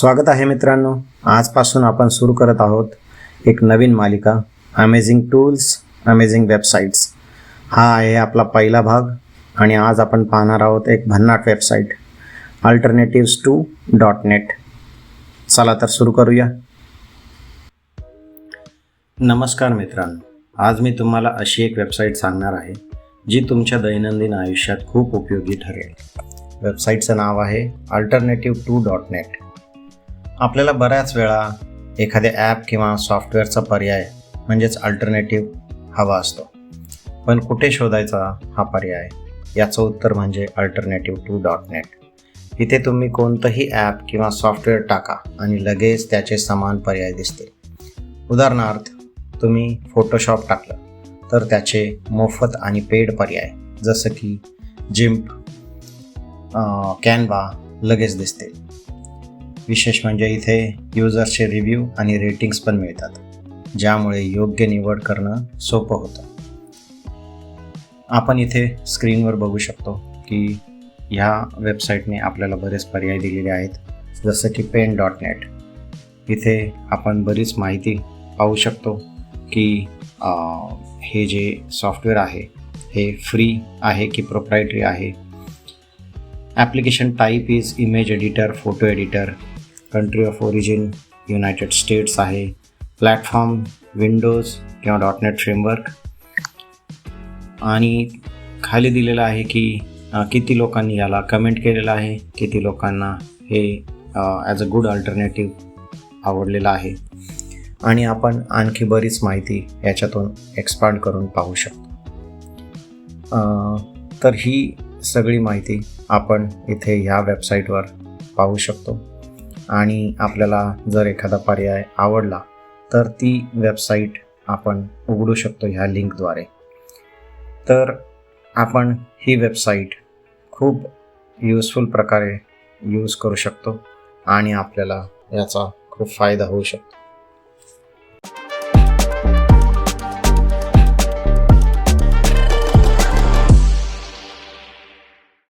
स्वागत आहे मित्रांनो. आजपासून आपण सुरू करत आहोत एक नवीन मालिका अमेझिंग टूल्स अमेझिंग वेबसाईट्स हा आहे आपला पहिला भाग आणि आज आपण पाहणार आहोत एक भन्नाट website alternatives to dot net चला तर सुरू करूया. नमस्कार मित्रांनो. आज मी तुम्हाला अशी एक वेबसाईट सांगणार आहे जी तुमच्या दैनंदिन आयुष्यात खूप उपयोगी ठरेल. वेबसाईटचं नाव आहे अल्टरनेटिव्ह टू डॉट नेट आपल्याला बऱ्याच वेळा एखाद्या ॲप किंवा सॉफ्टवेअरचा पर्याय म्हणजेच अल्टरनेटिव्ह हवा असतो. पण कुठे शोधायचा हा पर्याय? याचं उत्तर म्हणजे अल्टरनेटिव्ह टू डॉट नेट इथे तुम्ही कोणतंही ॲप किंवा सॉफ्टवेअर टाका आणि लगेच त्याचे समान पर्याय दिसतील. उदाहरणार्थ तुम्ही फोटोशॉप टाकलं तर त्याचे मोफत आणि पेड पर्याय जसं की जिम्प कॅनवा लगेच दिसतील. विशेष म्हणजे इथे युजर्सचे रिव्ह्यू आणि रेटिंग्स पण मिळतात ज्यामुळे योग्य निवड करणं सोपं होतं. आपण इथे स्क्रीनवर बघू शकतो की ह्या वेबसाईटने आपल्याला बरेच पर्याय दिलेले आहेत जसं की पेन डॉट नेट इथे आपण बरीच माहिती पाहू शकतो की आ, हे जे सॉफ्टवेअर आहे हे फ्री आहे की प्रोप्रायटरी आहे. Application type is image editor photo editor country of origin United States आहे. प्लॅटफॉर्म विंडोज किंवा. डॉट नेट फ्रेमवर्क आणि खाली दिलेलं आहे की किती लोकांनी याला कमेंट केलेलं आहे किती लोकांना हे ॲज अ गुड अल्टरनेटिव्ह आवडलेलं आहे. आणि आपण आणखी बरीच माहिती याच्यातून एक्सपांड करून पाहू शकतो. तर ही सगळी माहिती आपण इथे ह्या वेबसाईटवर पाहू शकतो. आणि आपल्याला जर एखादा पर्याय आवडला तर ती वेबसाईट आपण उघडू शकतो ह्या लिंकद्वारे तर आपण ही वेबसाईट खूप यूजफुल प्रकारे यूज करू शकतो आणि आपल्याला याचा खूप फायदा होऊ शकतो.